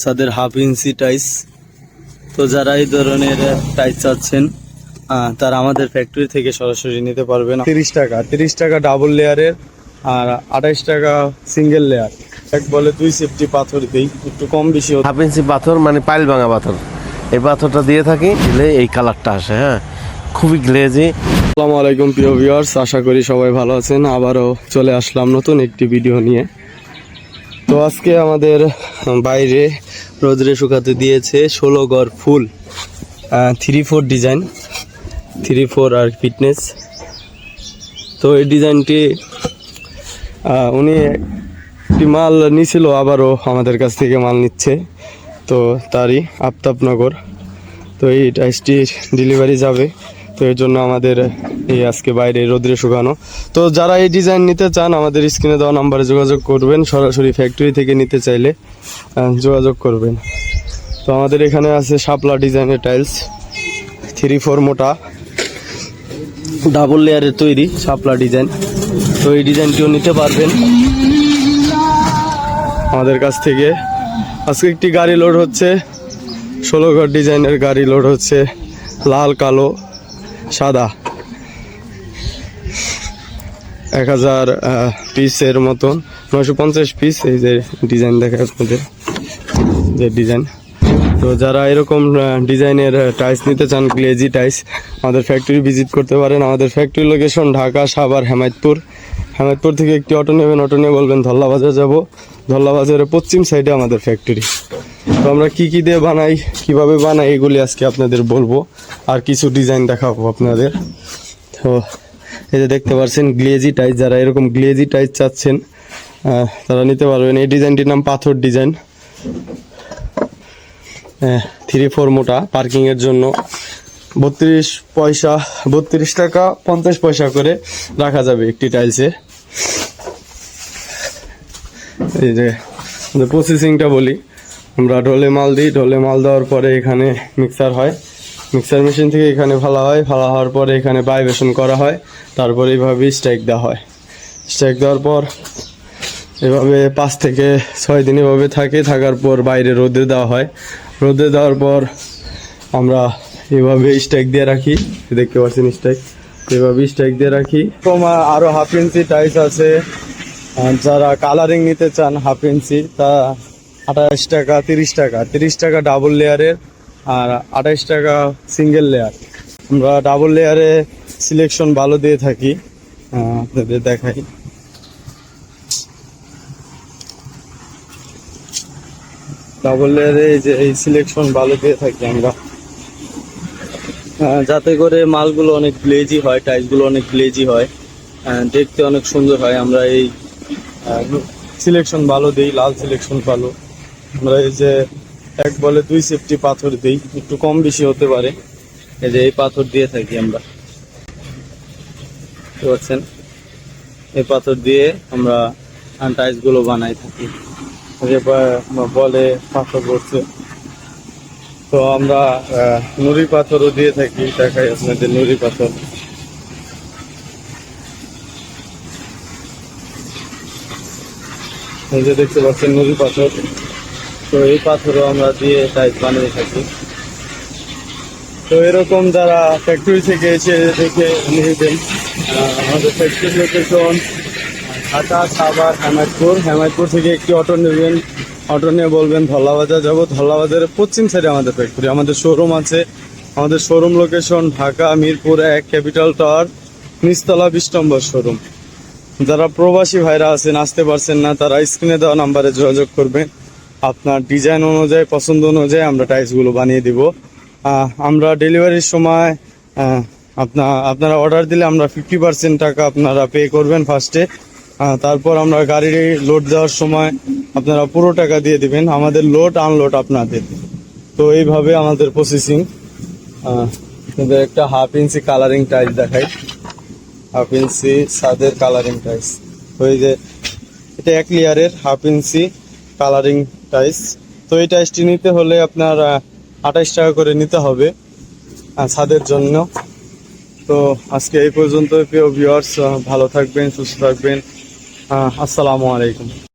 ছাদের half inch টাইস তো যারা এই ধরনের টাইস চাচ্ছেন তারা আমাদের ফ্যাক্টরি থেকে সরাসরি নিতে পারবেন তিরিশ টাকা তিরিশ টাকা ডাবল লেয়ারের আর আঠাইশ টাকা সিঙ্গেল লেয়ার এক বলে দুই সেফটি পাথর দিই একটু কম বেশি হাফ ইঞ্চি পাথর মানে পাইল ভাঙা পাথর। এই পাথরটা দিয়ে থাকি দিলে এই কালারটা আসে হ্যাঁ। খুবই গ্লেজি আসসালামু আলাইকুম প্রিয় ভিউয়ার্স আশা করি সবাই ভালো আছেন। আবারও চলে আসলাম নতুন একটি ভিডিও নিয়ে। তো আজকে আমাদের বাইরে রোদ্রে শুকাতে দিয়েছে ষোলো গড় ফুল three four design three four আর ফিটনেস তো এই ডিজাইনটি উনি একটি মাল নিছিল, আবারও আমাদের কাছ থেকে মাল নিচ্ছে। তো তারই আফতাবনগর। তো এই টাইসটির ডেলিভারি যাবে। তো এর জন্য আমাদের এই আজকে বাইরে রোদ্রে শুকানো। তো যারা এই ডিজাইন নিতে চান, আমাদের স্ক্রিনে দেওয়া নাম্বারে যোগাযোগ করবেন। সরাসরি ফ্যাক্টরি থেকে নিতে চাইলে যোগাযোগ করবেন। তো আমাদের এখানে আছে শাপলা ডিজাইনের টাইলস থ্রি ফোর মোটা ডাবল লেয়ারের তৈরি শাপলা ডিজাইন তো এই ডিজাইনটিও নিতে পারবেন। আমাদের কাছ থেকে আজকে একটি গাড়ি লোড হচ্ছে। ষোলো ঘর ডিজাইনের গাড়ি লোড হচ্ছে। লাল, কালো। সাদা। এক হাজার পিসের মতন। নয়শো পঞ্চাশ পিস এই যে ডিজাইন দেখায় আপনাদের যে ডিজাইন তো যারা এরকম ডিজাইনের টাইস নিতে চান গ্লেজি টাইস আমাদের ফ্যাক্টরি ভিজিট করতে পারেন। আমাদের ফ্যাক্টরি লোকেশন ঢাকা, সাভার, হেমায়তপুর। হেমায়তপুর থেকে একটি অটো নেবেন অটো নিয়ে বলবেন ধল্লা বাজার যাব। ধল্লা পশ্চিম সাইডে আমাদের ফ্যাক্টরি তো আমরা কি কি দিয়ে বানাই, কীভাবে বানাই এগুলি আজকে আপনাদের বলব। আর কিছু ডিজাইন দেখাবো আপনাদের। তো এই যে দেখতে পাচ্ছেন গ্লেজি টাইস যারা এরকম গ্লেজি টাইস চাচ্ছেন তারা নিতে পারবেন। এই ডিজাইনটির নাম পাথর ডিজাইন থ্রি ফোর মোটা পার্কিং এর জন্য। বত্রিশ পয়সা, বত্রিশ টাকা, পঞ্চাশ পয়সা করে রাখা যাবে একটি টাইলসে এই যে প্রসেসিংটা বলি। আমরা ঢোলে মাল দিই, ঢোলে মাল দেওয়ার পরে এখানে মিক্সার হয়। মিক্সার মেশিন থেকে এখানে ফালা হয়, ফালা হওয়ার পরে এখানে বাইবেশন করা হয়, তারপরে এইভাবে স্ট্রাইক দেওয়া হয়। স্ট্রাইক দেওয়ার পর এভাবে পাঁচ থেকে ছয় দিন এভাবে থাকে, থাকার পর বাইরে রোদে দেওয়া হয়। রোদে দেওয়ার পর আমরা এভাবে স্ট্রাইক দিয়ে রাখি, দেখতে পাচ্ছেন স্ট্রাইক এভাবে স্ট্রাইক দিয়ে রাখি। তোমার আরও হাফ ইঞ্চি টাইস আছে। যারা কালারিং নিতে চান হাফ ইঞ্চি তা আঠাশ টাকা, তিরিশ টাকা। তিরিশ টাকা ডাবল লেয়ারের আর আঠাশ টাকা সিঙ্গেল লেয়ার আমরা ডাবল লেয়ারে সিলেকশন ভালো দিয়ে থাকি। আপনাদের দেখাই। ডাবল লেয়ারে যে এই সিলেকশন ভালো দিয়ে থাকি আমরা। যাতে করে মালগুলো অনেক গ্লেজি হয় টাইলসগুলো অনেক গ্লেজি হয়। দেখতে অনেক সুন্দর হয়। আমরা এই সিলেকশন ভালো দিই, লাল সিলেকশন ভালো। আমরা এই যে এক বলে দুই সেফটি পাথর দিই, একটু কম বেশি হতে পারে। এই যে এই পাথর দিয়ে থাকি আমরা। বুঝতে এই পাথর দিয়ে আমরা টাইলসগুলো বানাই থাকি। যে বলে পাথর পড়ছে তো আমরা নুড়ি পাথরও দিয়ে থাকি। দেখাই আপনাদের নুড়ি পাথর। এই যে দেখতে পাচ্ছেন নুড়ি পাথর। তো এই পাথরও আমরা দিয়ে টাইপ বানিয়ে থাকি। তো এরকম যারা ফ্যাক্টরি থেকে এসে দেখে আহ, আমাদের ফ্যাক্টরি লোকেশন ঢাকা সাভার হেমায়তপুর। হেমায়তপুর থেকে একটি অটো নেবেন। অটো নিয়ে বলবেন ধল্লাবাজার যাব। ধল্লাবাজারের পশ্চিম সাইডে আমাদের ফ্যাক্টরি আমাদের শোরুম আছে। আমাদের শোরুম লোকেশন ঢাকা মিরপুর এক ক্যাপিটাল টাওয়ার নিচতলা বিশ নম্বর শোরুম যারা প্রবাসী ভাইরা আছেন আসতে পারছেন না তারা স্ক্রিনে দেওয়া নাম্বারে যোগাযোগ করবেন। আপনার ডিজাইন অনুযায়ী, পছন্দ অনুযায়ী আমরা টাইলসগুলো বানিয়ে দিব। আমরা ডেলিভারির সময় আপনার, আপনারা অর্ডার দিলে আমরা ফিফটি পার্সেন্ট টাকা আপনারা পে করবেন ফার্স্টে তারপর আমরা গাড়ি লোড দেওয়ার সময় আপনারা পুরো টাকা দিয়ে দিবেন। আমাদের লোড আনলোড আপনাদের। তো এইভাবে আমাদের প্রসেসিং একটা হাফ ইঞ্চি কালারিং টাইলস দেখাই। হাফ ইঞ্চি সাদের কালারিং টাইস ওই যে, এটা এক লেয়ারের হাফ ইঞ্চি কালারিং টাইস তো এই টাইসটি নিতে হলে আপনার আঠাইশ টাকা করে নিতে হবে ছাদের জন্য। তো আজকে এই পর্যন্ত প্রিয় ভিউয়ার্স ভালো থাকবেন, সুস্থ থাকবেন। আসসালামু আলাইকুম।